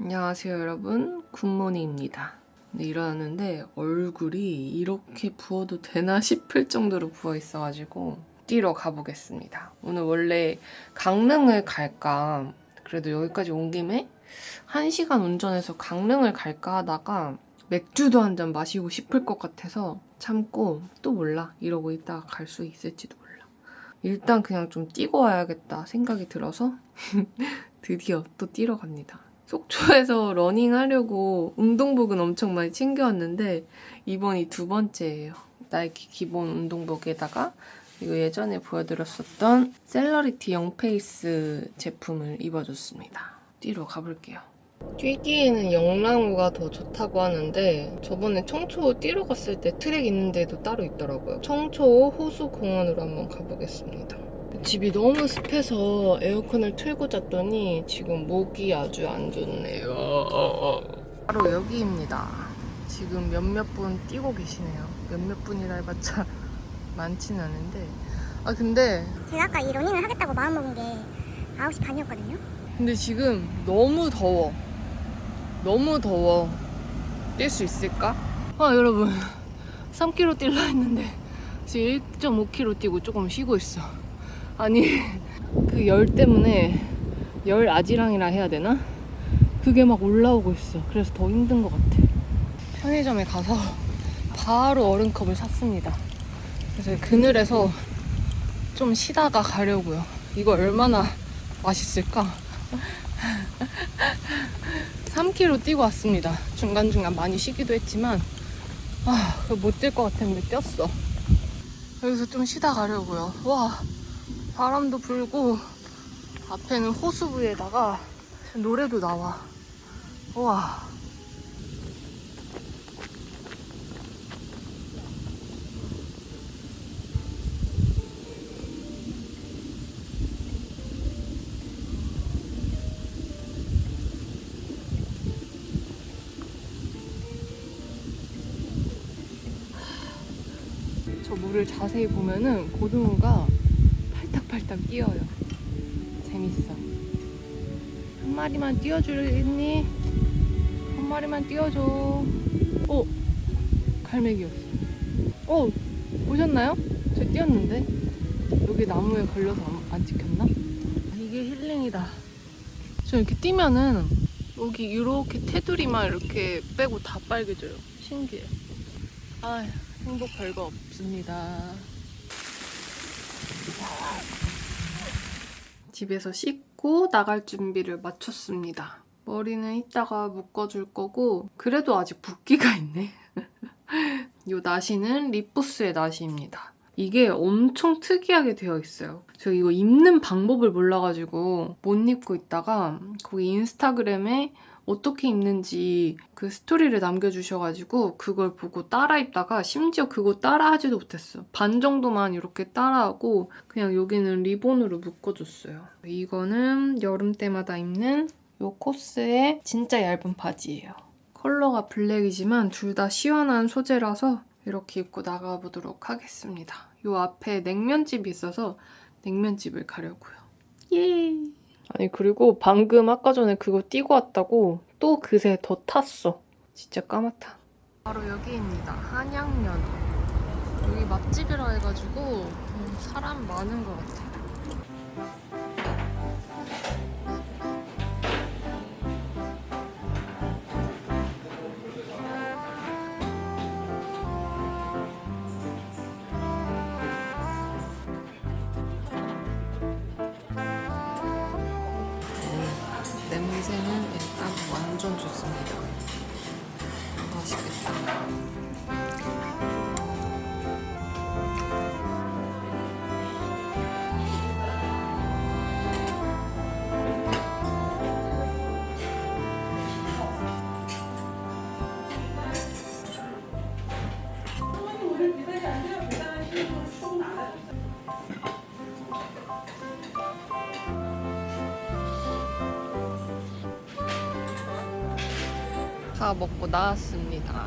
안녕하세요 여러분. 굿모닝입니다. 네, 일어났는데 얼굴이 이렇게 부어도 되나 싶을 정도로 부어 있어가지고 뛰러 가보겠습니다. 오늘 원래 강릉을 갈까? 그래도 여기까지 온 김에 1시간 운전해서 강릉을 갈까 하다가 맥주도 한 잔 마시고 싶을 것 같아서 참고 또 몰라. 이러고 있다가 갈 수 있을지도 몰라. 일단 그냥 좀 뛰고 와야겠다 생각이 들어서 드디어 또 뛰러 갑니다 속초에서 러닝 하려고 운동복은 엄청 많이 챙겨왔는데 이번이 두 번째예요. 나이키 기본 운동복에다가 이거 예전에 보여드렸었던 셀러리티 영페이스 제품을 입어줬습니다. 뛰러 가볼게요. 뛰기에는 영랑우가 더 좋다고 하는데 저번에 청초 뛰러 갔을 때 트랙 있는 데도 따로 있더라고요. 청초 호수공원으로 한번 가보겠습니다. 집이 너무 습해서 에어컨을 틀고 잤더니 지금 목이 아주 안 좋네요. 바로 여기입니다. 지금 몇몇 분 뛰고 계시네요. 몇몇 분이라 해봤자 많지는 않은데. 아 근데 제가 아까 이 러닝을 하겠다고 마음먹은 게 9시 반이었거든요. 근데 지금 너무 더워. 너무 더워. 뛸 수 있을까? 아 여러분 3km 뛸라 했는데 지금 1.5km 뛰고 조금 쉬고 있어. 아니 그 열 때문에 열 아지랑이라 해야 되나? 그게 막 올라오고 있어. 그래서 더 힘든 것 같아. 편의점에 가서 바로 얼음컵을 샀습니다. 그래서 그늘에서 좀 쉬다가 가려고요. 이거 얼마나 맛있을까? 3km 뛰고 왔습니다. 중간중간 많이 쉬기도 했지만, 아, 못뛸 것 같았는데 뛰었어. 여기서 좀 쉬다 가려고요. 와, 바람도 불고, 앞에는 호수 부에다가 노래도 나와. 와. 저 물을 자세히 보면은 고등어가 팔딱팔딱 뛰어요. 재밌어. 한 마리만 띄워주겠니? 한 마리만 띄워줘. 어? 갈매기였어. 어? 보셨나요? 저 뛰었는데? 여기 나무에 걸려서 안, 안 찍혔나? 이게 힐링이다. 저 이렇게 뛰면은 여기 이렇게 테두리만 이렇게 빼고 다 빨개져요. 신기해. 아 행복 별거 없습니다. 집에서 씻고 나갈 준비를 마쳤습니다. 머리는 이따가 묶어줄 거고 그래도 아직 붓기가 있네. 이 나시는 리푸스의 나시입니다. 이게 엄청 특이하게 되어 있어요. 저 이거 입는 방법을 몰라가지고 못 입고 있다가 거기 인스타그램에 어떻게 입는지 그 스토리를 남겨주셔가지고 그걸 보고 따라 입다가 심지어 그거 따라 하지도 못했어. 반 정도만 이렇게 따라하고 그냥 여기는 리본으로 묶어줬어요. 이거는 여름 때마다 입는 요 코스의 진짜 얇은 바지예요. 컬러가 블랙이지만 둘 다 시원한 소재라서 이렇게 입고 나가보도록 하겠습니다. 요 앞에 냉면집이 있어서 냉면집을 가려고요. 예! 아니 그리고 방금 아까 전에 그거 뛰고 왔다고 또 그새 더 탔어. 진짜 까맣다. 바로 여기입니다. 한양면. 여기 맛집이라 해가지고 음, 사람 많은 것 같아요. 냄새는 일단 완전 좋습니다. 맛있겠다. 다 먹고 나왔습니다.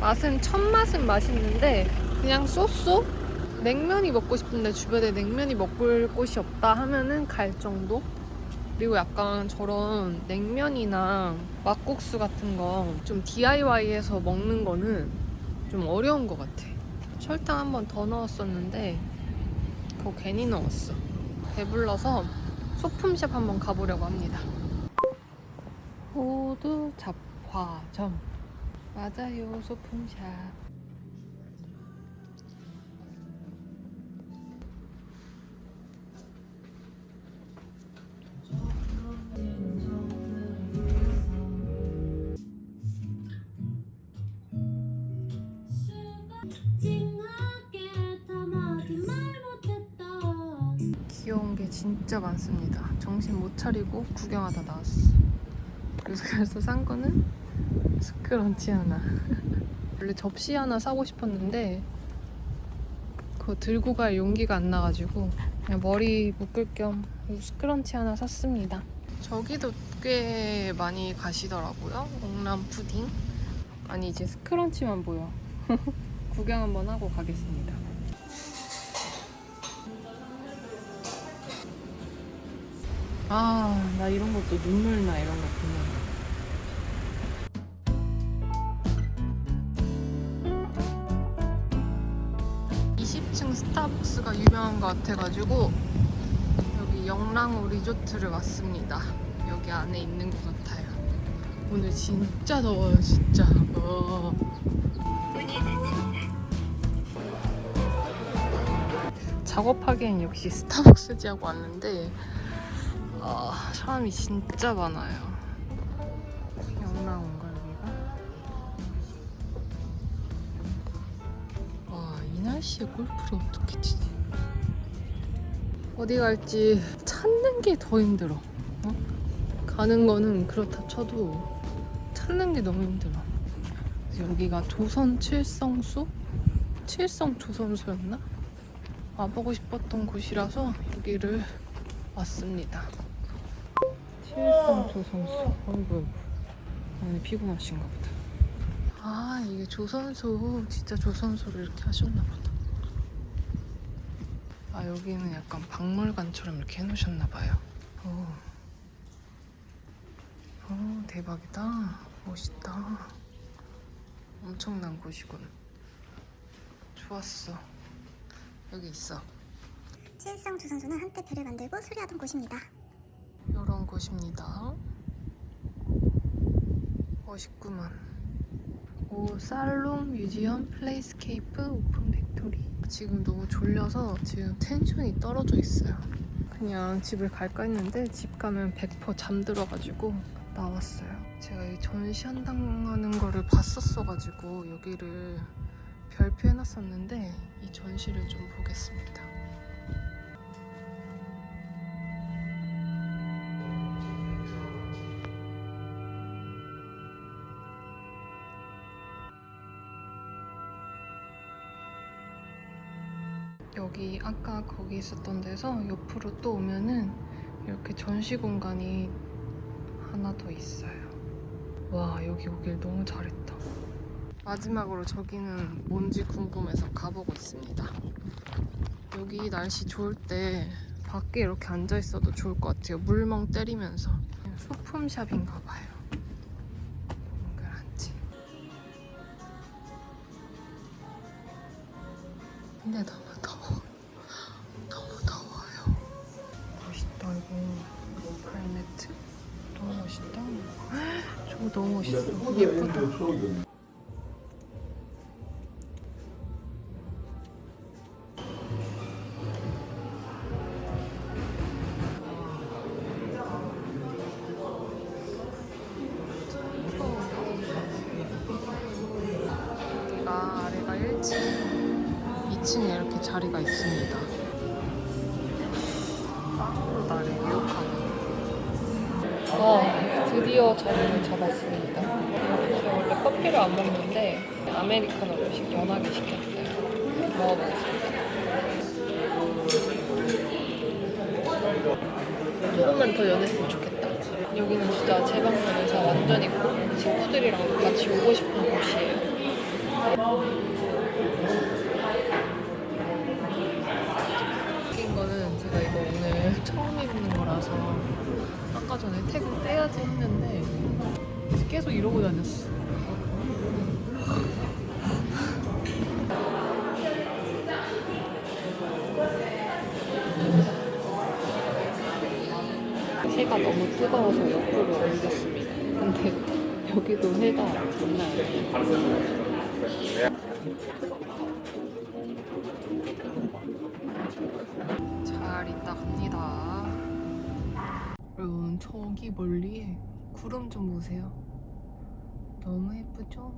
맛은 첫 맛은 맛있는데 그냥 쏘쏘 냉면이 먹고 싶은데 주변에 냉면이 먹을 곳이 없다 하면은 갈 정도? 그리고 약간 저런 냉면이나 막국수 같은 거 좀 DIY해서 먹는 거는 좀 어려운 것 같아. 설탕 한 번 더 넣었었는데 그거 괜히 넣었어. 배불러서 소품샵 한번 가보려고 합니다. 호두 잡 화점 맞아요 소품샵. 귀여운 게 진짜 많습니다. 정신 못 차리고 구경하다 나왔어. 그래서 그래서 산 거는 스크런치 하나. 원래 접시 하나 사고 싶었는데 그거 들고 갈 용기가 안 나가지고 그냥 머리 묶을 겸 스크런치 하나 샀습니다. 저기도 꽤 많이 가시더라고요. 옥람 푸딩. 아니 이제 스크런치만 보여. 구경 한번 하고 가겠습니다. 아, 나 이런 것도 눈물 나, 이런 거 보면. (20층) 스타벅스가 유명한 것 같아가지고 여기 영랑호 리조트를 왔습니다 여기 안에 있는 것 같아요 오늘 진짜 더워요 진짜 어. 작업하기엔 역시 스타벅스지 하고 왔는데 아, 사람이 진짜 많아요. 날씨에 골프를 어떻게 치지? 어디 갈지 찾는 게 더 힘들어. 어? 가는 거는 그렇다 쳐도 찾는 게 너무 힘들어. 여기가 조선 칠성수? 칠성 조선소였나? 와보고 싶었던 곳이라서 여기를 왔습니다. 칠성 조선소. 어이구, 오늘 피곤하신가 보다. 아, 이게 조선소, 진짜 조선소를 이렇게 하셨나 보다. 아, 여기는 약간 박물관처럼 이렇게 해놓으셨나 봐요. 오. 오, 대박이다. 멋있다. 엄청난 곳이군. 좋았어. 여기 있어. 칠성 조선소는 한때 배를 만들고 수리하던 곳입니다. 이런 곳입니다. 멋있구만. 오, 살롱 뮤지엄 플레이스케이프 오픈 팩토리. 지금 너무 졸려서 지금 텐션이 떨어져 있어요. 그냥 집을 갈까 했는데 집 가면 100% 잠들어가지고 나왔어요. 제가 이 전시한다는 거를 봤었어가지고 여기를 별표해놨었는데 이 전시를 좀 보겠습니다. 아까 거기 있었던 데서 옆으로 또 오면은 이렇게 전시 공간이 하나 더 있어요. 와 여기 오길 너무 잘했다. 마지막으로 저기는 뭔지 궁금해서 가보고 있습니다. 여기 날씨 좋을 때 밖에 이렇게 앉아 있어도 좋을 것 같아요. 물멍 때리면서 소품샵인가 봐요. 동그랗지. 근데 너무 더워. 발매트. 너무 멋있다. 저거 너무 멋있어. 예쁘다. 여기가 아래가 1층, 2층에 이렇게 자리가 있습니다. 와, 드디어 자리를 잡았습니다. 제가 원래 커피를 안 먹는데 아메리카노를 시- 연하게 시켰어요. 먹어보겠습니다. 조금만 더 연했으면 좋겠다. 여기는 진짜 제 방문에서 완전 있고 친구들이랑 같이 오고 싶은 곳이에요. 웃긴 거는 제가 이거 오늘 처음 입는 거라서 아까 전에 태그 떼야지 했는데 계속 이러고 다녔어. 해가 너무 뜨거워서 옆으로 옮겼습니다. 근데 여기도 해가 장난 아니에요. 잘 있다 갑니다. 여러분 저기 멀리에 구름 좀 보세요. 너무 예쁘죠?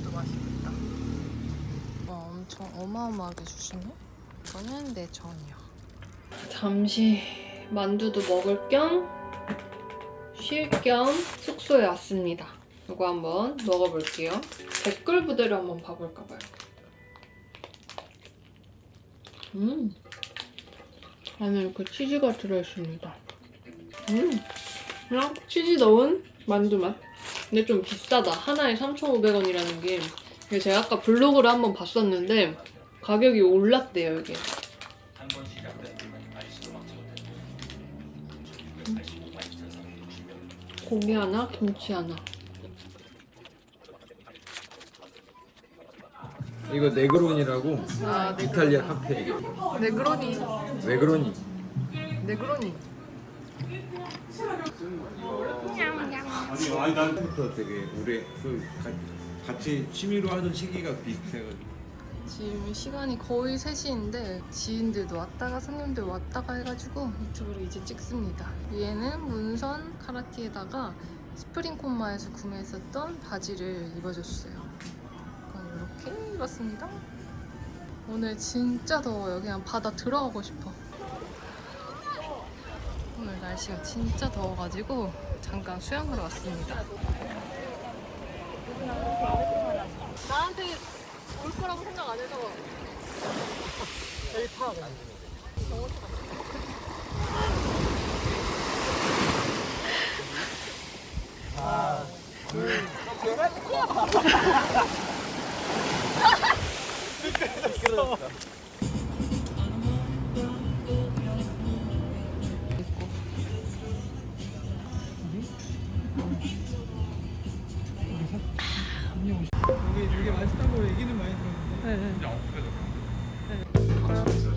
이것도 맛있겠다. 와 엄청 어마어마하게 주시네. 이거는 내 전이야. 잠시 만두도 먹을 겸 쉴 겸 숙소에 왔습니다. 이거 한번 먹어볼게요. 댓글 부대로 한번 봐볼까 봐요. 음. 안에 이렇게 치즈가 들어있습니다. 음. 그냥 치즈 넣은 만두 맛. 근데 좀 비싸다. 하나에 3,500원이라는 게. 제가 아까 블로그를 한번 봤었는데 가격이 올랐대요, 이게. 고기 하나, 김치 하나. 이거 네그론이라고 아, 이탈리아 칵테일. 네그로니. 네그로니. 네그로니. 부터 되게 오래 그 가- 같이 취미로 하던 시기가 비슷해가지고. 지금 시간이 거의 3시인데 지인들도 왔다가 손님들 왔다가 해가지고 유튜브로 이제 찍습니다. 위에는 문선 카라티에다가 스프링 콤마에서 구매했었던 바지를 입어줬어요. 이렇게 입었습니다. 오늘 진짜 더워요. 그냥 바다 들어가고 싶어. 오늘 날씨가 진짜 더워가지고 잠깐 수영하러 왔습니다. 나한테 올 거라고 생각 안 해서 여기 되게 맛있다고 얘기는 많이 들었는데. 어,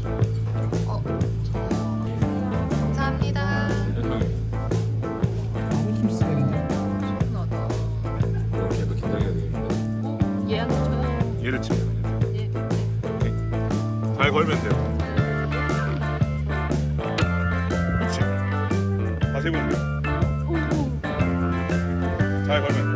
세요. 잘 걸면